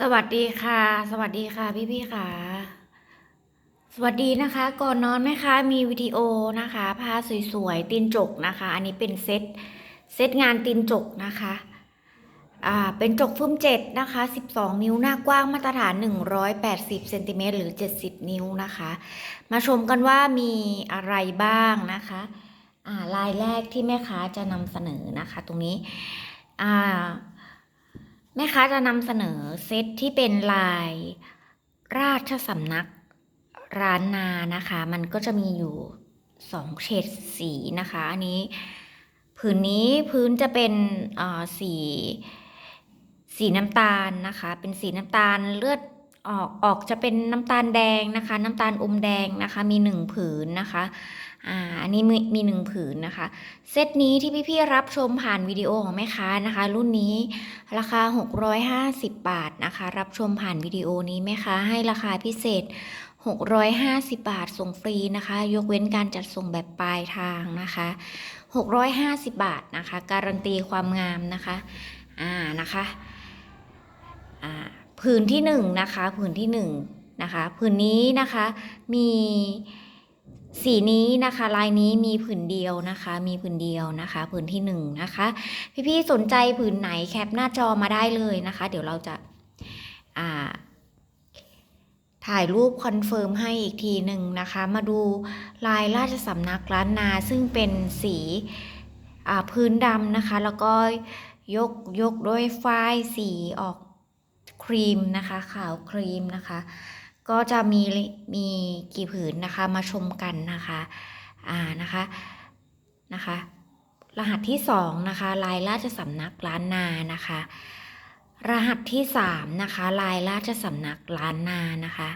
สวัสดีค่ะ สวัสดีค่ะพี่พี่ๆค่ะ สวัสดีนะคะ ก่อนนอนไหมคะ มีวิดีโอนะคะผ้าสวยๆตีนจกนะคะ อันนี้เป็นเซตเซตงานตีนจกนะคะอ่าเป็นจกฟุ้มเจ็ดนะคะ12นิ้วหน้ากว้างมาตรฐาน180เซนติเมตรหรือ70นิ้วนะคะ มาชมกันว่ามีอะไรบ้างนะคะอ่าลายแรกที่แม่ค้าจะนำเสนอนะคะ ตรงนี้อ่า แม่ค้าจะนำเสนอเซตที่เป็นลายราชสำนักร้านนานะคะ มันก็จะมีอยู่สองเฉดสีนะคะ อันนี้ผืนนี้พื้นจะเป็นอ่อสีสีน้ำตาลนะคะ เป็นสีน้ำตาลเลือด ออกออกจะเป็นน้ำตาลแดงนะคะ น้ำตาลอมแดงนะคะ มีหนึ่งผืนนะคะอ่าอันนี้มีมีหนึ่งผืนนะคะ เซตนี้ที่พี่ๆรับชมผ่านวิดีโอของแม่ค้านะคะ รุ่นนี้ราคา 650 บาทนะคะ รับชมผ่านวิดีโอนี้ไหมคะให้ราคาพิเศษ 650 บาทส่งฟรีนะคะ ยกเว้นการจัดส่งแบบปลายทางนะคะ 650 บาทนะคะ การันตีความงามนะคะอ่านะคะอ่า ผืนที่หนึ่งนะคะผืนที่หนึ่งนะคะผืนนี้นะคะมีสีนี้นะคะลายนี้มีผืนเดียวนะคะ มีผืนเดียวนะคะผืนที่หนึ่งนะคะพี่ๆสนใจผืนไหนแคปหน้าจอมาได้เลยนะคะ เดี๋ยวเราจะอ่าถ่ายรูปคอนเฟิร์มให้อีกทีหนึ่งนะคะ มาดูลายราชสำนักล้านนาซึ่งเป็นสีอ่าพื้นดำนะคะ แล้วก็ยกยกด้วยฝ้ายสีออก ครีมนะคะขาวครีมนะคะ ก็จะมีมีกี่ผืนนะคะมาชมกันนะคะอ่านะคะนะคะ รหัสที่สองนะคะลายราชสำนักล้านนานะคะ รหัสที่สามนะคะลายราชสำนักล้านนานะคะ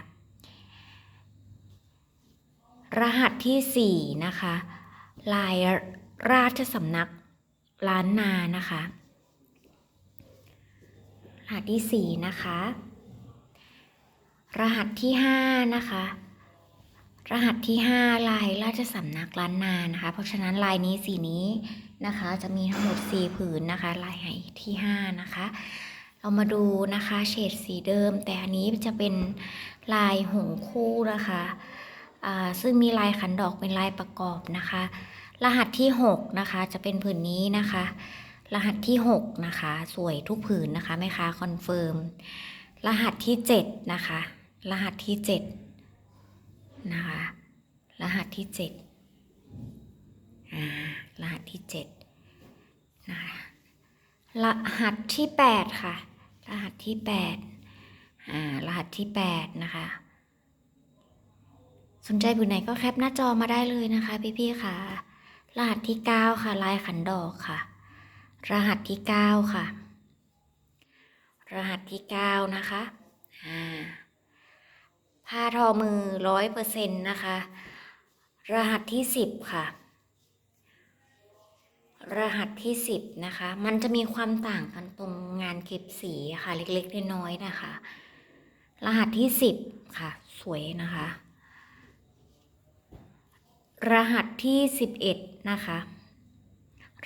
รหัสที่สี่นะคะลายราชสำนักล้านนานะคะ รหัสที่สี่นะคะ รหัสที่ห้านะคะ รหัสที่ห้าลายราชสำนักล้านนานะคะ เพราะฉะนั้นลายนี้สีนี้นะคะ จะมีทั้งหมดสีผืนนะคะ ลายไหที่ห้านะคะ เรามาดูนะคะเฉดสีเดิม แต่อันนี้จะเป็นลายหงคู่นะคะซึ่งมีลายขันดอกเป็นลายประกอบนะคะ รหัสที่หกนะคะ จะเป็นผืนนี้นะคะ รหัสที่หกนะคะ สวยทุกผืนนะคะแม่ค้าคอนเฟิร์ม รหัสที่เจ็ดนะคะ รหัสที่เจ็ดนะคะ รหัสที่เจ็ดอ่า รหัสที่เจ็ดนะคะ รหัสที่แปดค่ะ รหัสที่แปดอ่า รหัสที่แปดนะคะ สนใจผืนไหนก็แคปหน้าจอมาได้เลยนะคะ พี่ๆค่ะ รหัสที่เก้าค่ะ ลายขันดอกค่ะ รหัสที่เก้าค่ะ รหัสที่เก้านะคะผ้าทอมือร้อยเปอร์เซ็นต์นะคะ รหัสที่สิบค่ะ รหัสที่สิบนะคะ มันจะมีความต่างกันตรงงานเก็บสีค่ะเล็กๆน้อยๆนะคะ รหัสที่สิบค่ะ สวยนะคะ รหัสที่สิบเอ็ดนะคะ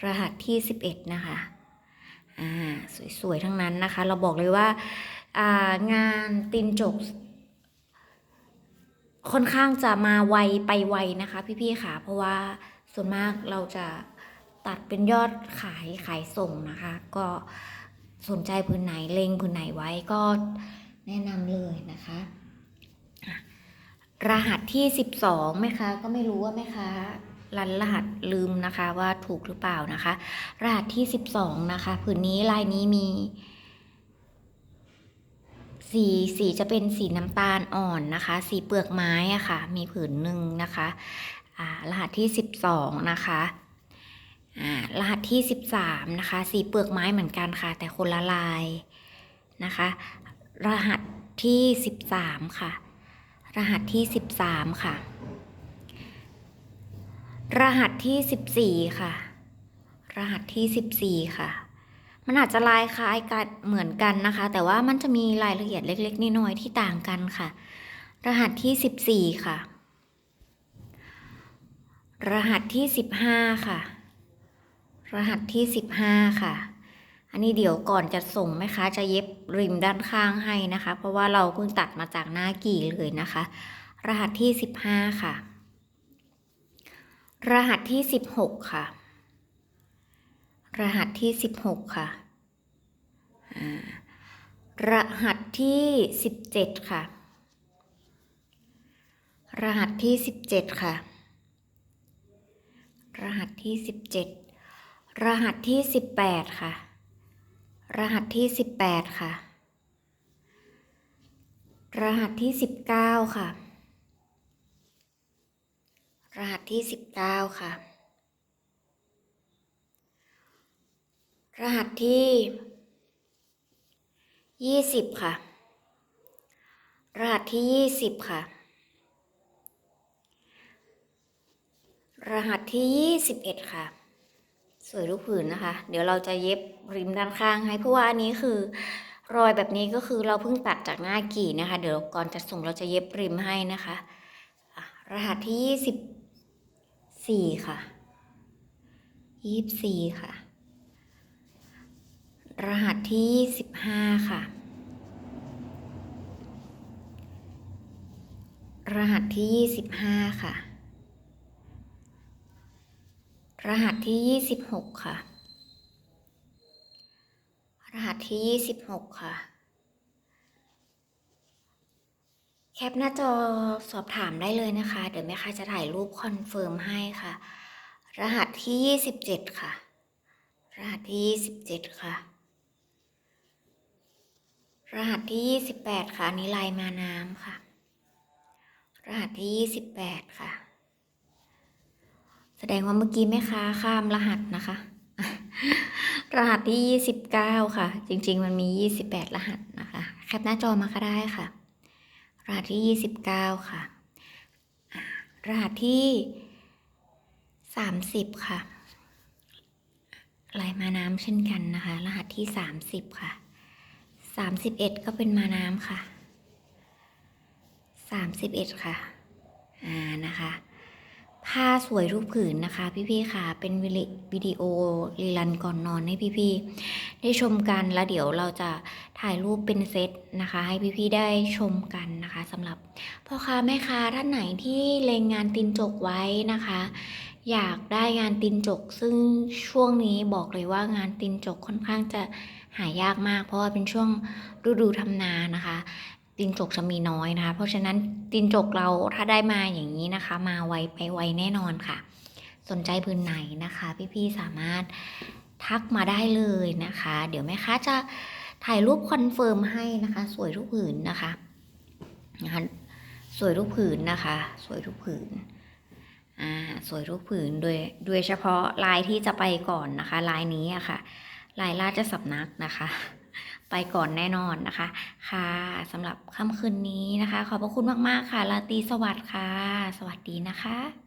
รหัสที่สิบเอ็ดนะคะอ่าสวย ๆ ทั้งนั้นนะคะ เราบอกเลยว่าอ่างานตินจก ค่อนข้างจะมาไวไปไวนะคะ พี่ ๆ ค่ะ เพราะว่าส่วนมากเราจะตัดเป็นยอดขายขายส่งนะคะ ก็สนใจพื้นไหนเล็งพื้นไหนไว้ก็แนะนำเลยนะคะ รหัสที่สิบสองแม่ค้าก็ไม่รู้ว่าแม่ค้า รันรหัสลืมนะคะว่าถูกหรือเปล่านะคะ รหัสที่สิบสองนะคะ ผืนนี้ลายนี้มี สีสีจะเป็นสีน้ำตาลอ่อนนะคะ สีเปลือกไม้อะค่ะ มีผืนหนึ่งนะคะรหัสที่สิบสองนะคะรหัสที่สิบสามนะคะ สีเปลือกไม้เหมือนกันค่ะ แต่คนละลายนะคะ รหัสที่สิบสามค่ะ รหัสที่สิบสามค่ะ รหัสที่สิบสี่ค่ะ รหัสที่สิบสี่ค่ะ มันอาจจะลายคล้ายกันเหมือนกันนะคะ แต่ว่ามันจะมีรายละเอียดเล็ก ๆน้อยๆที่ต่างกันค่ะ รหัสที่สิบสี่ค่ะ รหัสที่สิบห้าค่ะ รหัสที่สิบห้าค่ะ อันนี้เดี๋ยวก่อนจะส่งแม่ค้าจะเย็บริมด้านข้างให้นะคะ เพราะว่าเราเพิ่งตัดมาจากหน้ากี่เลยนะคะ รหัสที่สิบห้าค่ะ รหัสที่สิบหกค่ะ รหัสที่สิบหกค่ะ รหัสที่สิบเจ็ดค่ะ รหัสที่สิบเจ็ดค่ะ รหัสที่สิบเจ็ดรหัสที่สิบแปดค่ะ รหัสที่สิบแปดค่ะ รหัสที่สิบเก้าค่ะ รหัสที่สิบเก้าค่ะ รหัสที่ยี่สิบค่ะ รหัสที่ยี่สิบค่ะ รหัสที่ยี่สิบเอ็ดค่ะ สวยทุกผืนนะคะ เดี๋ยวเราจะเย็บริมด้านข้างให้ เพราะว่าอันนี้คือรอยแบบนี้ก็คือเราเพิ่งตัดจากหน้ากี่นะคะ เดี๋ยวก่อนจะส่งเราจะเย็บริมให้นะคะ รหัสที่ยี่ สี่ค่ะยี่สี่ค่ะ รหัสที่ยี่สิบห้าค่ะ รหัสที่ยี่สิบห้าค่ะ รหัสที่ยี่สิบหกค่ะ รหัสที่ยี่สิบหกค่ะ แคปหน้าจอสอบถามได้เลยนะคะ เดี๋ยวแม่ค้าจะถ่ายรูปคอนเฟิร์มให้ค่ะ รหัสที่ยี่สิบเจ็ดค่ะ รหัสที่ยี่สิบเจ็ดค่ะ รหัสที่ยี่สิบแปดค่ะ อันนี้ลายมาน้ำค่ะ รหัสที่ยี่สิบแปดค่ะ แสดงว่าเมื่อกี้แม่ค้าข้ามรหัสนะคะ รหัสที่ยี่สิบเก้าค่ะ จริง ๆ มันมียี่สิบแปดรหัสนะคะ แคปหน้าจอมาก็ได้ค่ะ รหัสที่ยี่สิบเก้าค่ะ รหัสที่สามสิบค่ะลายมาน้ำเช่นกันนะคะ รหัสที่สามสิบค่ะสามสิบเอ็ดก็เป็นมาน้ำค่ะสามสิบเอ็ดค่ะ อ่า นะคะ ผ้าสวยทุกผืนนะคะ พี่ๆค่ะ เป็นวิดีโอรีลันก่อนนอนให้พี่ๆได้ชมกันแล้วเดี๋ยวเราจะถ่ายรูปเป็นเซตนะคะ ให้พี่ๆได้ชมกันนะคะสำหรับพ่อค้าแม่ค้าท่านไหนที่เลงงานตินจกไว้นะคะ อยากได้งานตินจก ซึ่งช่วงนี้บอกเลยว่างานตินจกค่อนข้างจะหายากมาก เพราะว่าเป็นช่วงฤดูทำนานะคะ ตินจกจะมีน้อยนะคะ เพราะฉะนั้นตินจกเราถ้าได้มาอย่างนี้นะคะ มาไวไปไวแน่นอนค่ะ สนใจพื้นไหนนะคะ พี่ๆสามารถทักมาได้เลยนะคะ เดี๋ยวแม่ค้าจะถ่ายรูปคอนเฟิร์มให้นะคะ สวยทุกผืนนะคะนะคะสวยทุกผืนนะคะ สวยทุกผืนอ่าสวยทุกผืนโดยโดยเฉพาะลายที่จะไปก่อนนะคะ ลายนี้อะค่ะ ลายราชสำนักนะคะ ไปก่อนแน่นอนนะคะ ค่ะสำหรับค่ำคืนนี้นะคะ ขอบพระคุณมากๆค่ะลาตีสวัสดิ์ค่ะ สวัสดีนะคะ